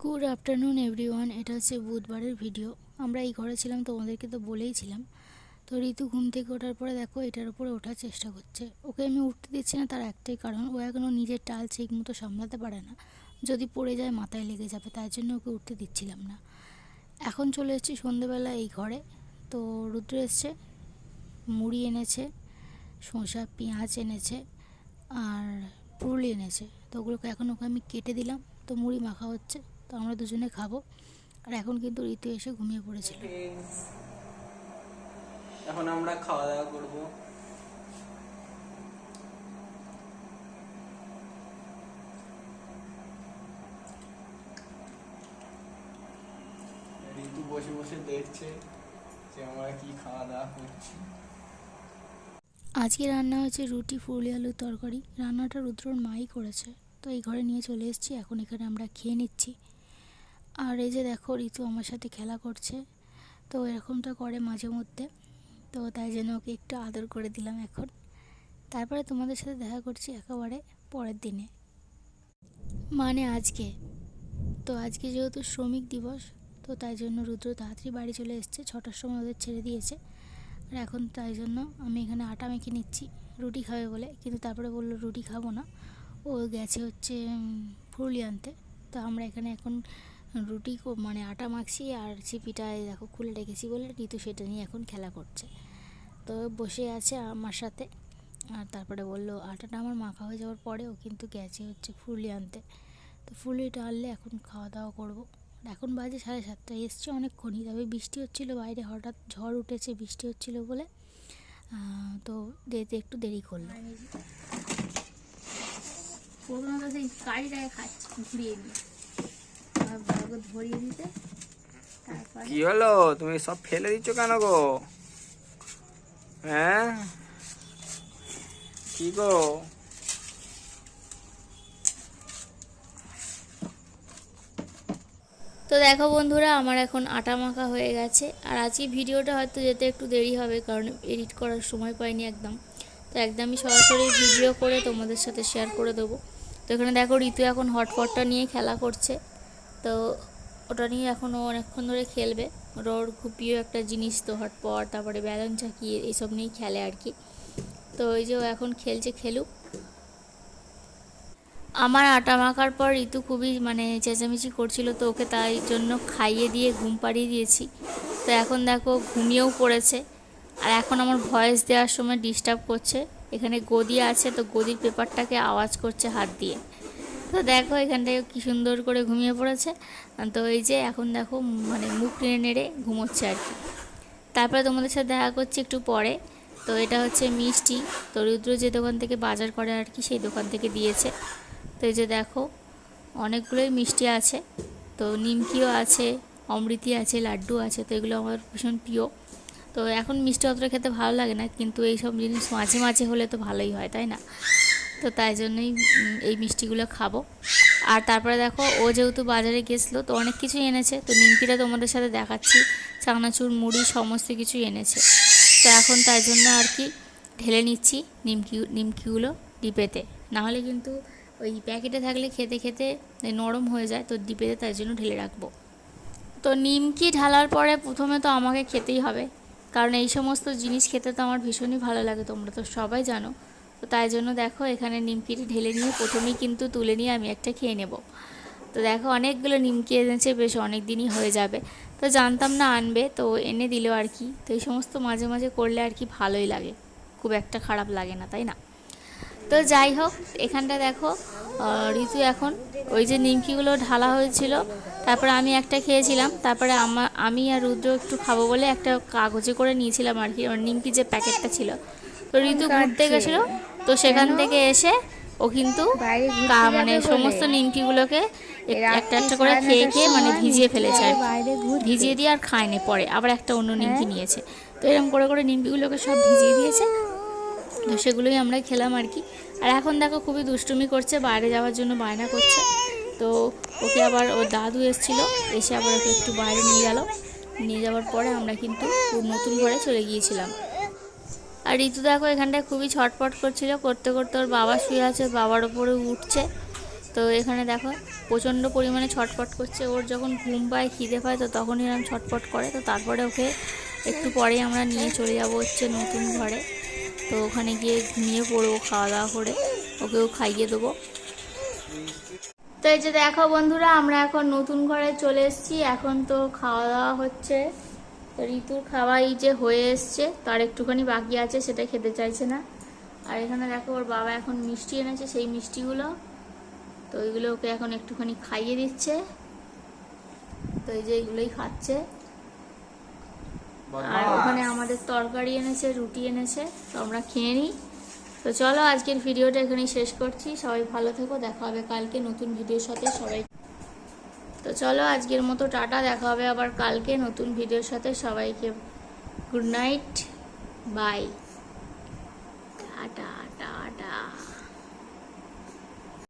Good afternoon everyone এটা হচ্ছে বুধবারের ভিডিও আমরা এই ঘরে ছিলাম তোমাদেরকে তো বলেইছিলাম তো ঋতু ঘুম থেকে ওঠার পরে দেখো, এটার উপরে ওঠার চেষ্টা করছে। ওকে আমি উঠতে দিচ্ছি না, তার একটাই কারণ, ও এখনও নিজের টাল ঠিক মতো সামলাতে পারে না। যদি পড়ে যায়, মাথায় লেগে যাবে, তাই জন্য ওকে উঠতে দিচ্ছিলাম না। এখন চলে এসেছি সন্ধেবেলা এই ঘরে। তো রুদ্র এসছে, মুড়ি এনেছে, শসা, পেঁয়াজ এনেছে, আর পুরুলি এনেছে। তো ওগুলোকে এখন ওকে আমি কেটে দিলাম। তো মুড়ি মাখা হচ্ছে। তো আমরা দুজনে খাব। আর এখন কিন্তু ঋতু এসে ঘুমিয়ে পড়েছিল। এখন আমরা খাওয়া দাওয়া করব। ঋতু বসে বসে দেখছে যে আমরা কি খাওয়া দাওয়া করছি। আজকে রান্না হয়েছে রুটি ফুলি আলুর তরকারি। রান্নাটা রুদ্রর মাই করেছে। তো এই ঘরে নিয়ে চলে এসেছি। এখন এখানে আমরা খেয়ে নিচ্ছি। আর এই যে দেখো, ঋতু আমার সাথে খেলা করছে। তো এরকমটা করে মাঝে মধ্যে। তো তাই জন্য ওকে একটু আদর করে দিলাম এখন। তারপরে তোমাদের সাথে দেখা করছি একেবারে পরের দিনে। মানে আজকে। তো আজকে যেহেতু শ্রমিক দিবস, তো তাই জন্য রুদ্র তাড়াতাড়ি বাড়ি চলে এসছে। ছটার সময় ওদের ছেড়ে দিয়েছে। আর এখন তাই জন্য আমি এখানে আটা মেখে নিচ্ছি। রুটি খাবে বলে। কিন্তু তারপরে বলল রুটি খাব না। ও গেছে হচ্ছে ফুরুলি আনতে। তো আমরা এখানে এখন রুটি মানে আটা মাখছি আর চিপিটায় দেখো খুলে রেখেছি বলে ঋতু সেটা নিয়ে এখন খেলা করছে। তো বসে আছে আমার সাথে আর তারপরে বলল, আটাটা আমার মাখা হয়ে যাওয়ার পরেও কিন্তু গেছে হচ্ছে ফুরুলি আনতে। তো ফুরুলিটা আনলে এখন খাওয়া দাওয়া করব। এখন বাজে সাড়ে সাতটায় এসছে অনেকক্ষণই, তবে বৃষ্টি হচ্ছিল বাইরে, হঠাৎ ঝড় উঠেছে, বৃষ্টি হচ্ছিল বলে তো যেতে একটু দেরি করল। প্রথমত সেই কাঠিটাকে খাচ্ছে, ঘুরিয়ে নিয়ে। আর বাবাকে ধরিয়ে দিতে। কি হলো? তুমি সব ফেলে দিচ্ছ কেন গো? হ্যাঁ? কি গো? তো দেখো বন্ধুরা আমার এখন আটা মাখা হয়ে গেছে। আর আজকে ভিডিওটা হয়তো যেতে একটু দেরি হবে কারণ এডিট করার সময় পাইনি একদম। তো একদমই সরাসরি ভিডিও করে তোমাদের সাথে শেয়ার করে দেবো। তো এখানে দেখো ঋতু এখন হটপটটা নিয়ে খেলা করছে। তো ওটা নিয়ে এখনও অনেকক্ষণ ধরে খেলবে। ওটা ওর খুব প্রিয় একটা জিনিস তো হটপট, তারপরে ব্যালন চাকি এইসব নিয়েই খেলে আর কি। তো ওই যে ও এখন খেলছে, খেলুক। আমার আটা মাখার পর ঋতু খুবই মানে চেঁচামেচি করছিল, তো ওকে তাই জন্য খাইয়ে দিয়ে, ঘুম পাড়িয়ে দিয়েছি। তো এখন দেখো ঘুমিয়েও পড়েছে। আর এখন আমার ভয়েস দেওয়ার সময় ডিস্টার্ব করছে। এখানে গদি আছে, তো গদির পেপারটাকে আওয়াজ করছে হাত দিয়ে। তো দেখো এখানটায় কি সুন্দর করে ঘুমিয়ে পড়েছে। তো এই যে এখন দেখো মানে মুখ নেড়ে নেড়ে ঘুমোচ্ছে আর কি। তারপরে তোমাদের সাথে দেখা করছি একটু পরে। তো এটা হচ্ছে মিষ্টি। তো রুদ্র যে দোকান থেকে বাজার করে আর কি, সেই দোকান থেকে দিয়েছে। তো এই যে দেখো, অনেকগুলোই মিষ্টি আছে। তো নিমকিও আছে, অমৃতি আছে, লাড্ডু আছে, তো এগুলো আমার ভীষণ প্রিয়। তো এখন মিষ্টি অতটা খেতে ভালো লাগে না, কিন্তু এই সব জিনিস মাঝে মাঝে হলে তো ভালোই হয়, তাই না? তো তাই জন্যই এই মিষ্টিগুলো খাব। আর তারপরে দেখো, ও যেহেতু বাজারে গেছিল, তো অনেক কিছুই এনেছে। তো নিমকিটা তোমাদের সাথে দেখাচ্ছি, চানাচুর, মুড়ি, সমস্ত কিছু এনেছে। তো এখন তাই জন্য আর কি ঢেলে নিচ্ছি নিমকি, নিমকিগুলো ডিপেতে। নাহলে কিন্তু ওই প্যাকেটে থাকলে খেতে খেতে নরম হয়ে যায়, তো ডিপেতে তাই জন্য ঢেলে রাখব। তো নিমকি ঢালার পরে প্রথমে তো আমাকে খেতেই হবে, কারণ এই সমস্ত জিনিস খেতে তো আমার ভীষণই ভালো লাগে, তোমরা তো সবাই জানো। তো তাই জন্য দেখো এখানে নিমকিটি ঢেলে নিয়ে প্রথমেই কিন্তু তুলে নিয়ে আমি একটা খেয়ে নেব। তো দেখো অনেকগুলো নিমকি এনেছে বেশ অনেক দিনই হয়ে যাবে। তো জানতাম না আনবে তো এনে দিল আর কি। তো এই সমস্ত মাঝে মাঝে করলে আর কি ভালোই লাগে। খুব একটা খারাপ লাগে না তাই না? তো যাই হোক এখানটা দেখো ঋতু এখন ওই যে নিমকিগুলো ঢালা হয়েছিল তারপরে আমি একটা খেয়েছিলাম তারপরে আমার আমি আর রুদ্র একটু খাব বলে একটা কাগজে করে নিয়েছিলাম আর কি ওর নিমকি যে প্যাকেটটা ছিল। তো ঋতু ঘুরতে গেছিল তো সেখান থেকে এসে ও কিন্তু মানে সমস্ত নিমকিগুলোকে এক- একটা একটা করে খেয়ে খেয়ে মানে ভিজিয়ে ফেলেছে আর। ভিজিয়ে দিয়ে আর খায়নি পরে আবার একটা অন্য নিমকি হ্যাঁ। নিয়েছে। তো এরকম করে করে নিমকিগুলোকে সব ভিজিয়ে দিয়েছে। তো সেগুলোই আমরা খেলাম আর কি। আর এখন দেখো খুবই দুষ্টুমি করছে বাইরে যাওয়ার জন্য বায়না করছে। তো ওকে আবার ওর দাদু এসেছিল এসে আবার ওকে একটু বাইরে নিয়ে গেল। নিয়ে যাওয়ার পরে আমরা কিন্তু নতুন ঘরে চলে গিয়েছিলাম। আর ঋতু দেখো এখানটায় খুবই ছটপট করছিল। করতে করতে ওর বাবা শুয়ে আছে বাবার ওপরে উঠছে। তো এখানে দেখো প্রচণ্ড পরিমাণে ছটফট করছে। ওর যখন ঘুম পায়, খিদে পায়, তো তখনই এরকম ছটফট করে। তো তারপরে ওকে একটু পরে আমরা নিয়ে চলে যাব হচ্ছে নতুন ঘরে। তো ওখানে গিয়ে ঘুমিয়ে পড়ব, খাওয়া দাওয়া করে ওকেও খাইয়ে দেবো। তো এই যে দেখো বন্ধুরা, আমরা এখন নতুন ঘরে চলে এসেছি। এখন তো খাওয়া দাওয়া হচ্ছে। তো ঋতুর খাওয়া এই যে হয়ে এসছে তার একটুখানি বাকি আছে সেটা খেতে চাইছে না। আর এখানে দেখো ওর বাবা এখন মিষ্টি এনেছে সেই মিষ্টিগুলো। তো ওইগুলো ওকে এখন একটুখানি খাইয়ে দিচ্ছে। তো এই যে এইগুলোই খাচ্ছে। আর ওখানে আমাদের তরকারি এনেছে রুটি এনেছে তো আমরা খেয়ে নিই। তো চলো আজকের ভিডিওটা এখানেই শেষ করছি। সবাই ভালো থেকো দেখা হবে কালকে নতুন ভিডিওর সাথে। সবাই তো চলো আজকের মতো টাটা, দেখা হবে আবার কালকে নতুন ভিডিওর সাথে। সবাইকে গুড নাইট বাই টাটা।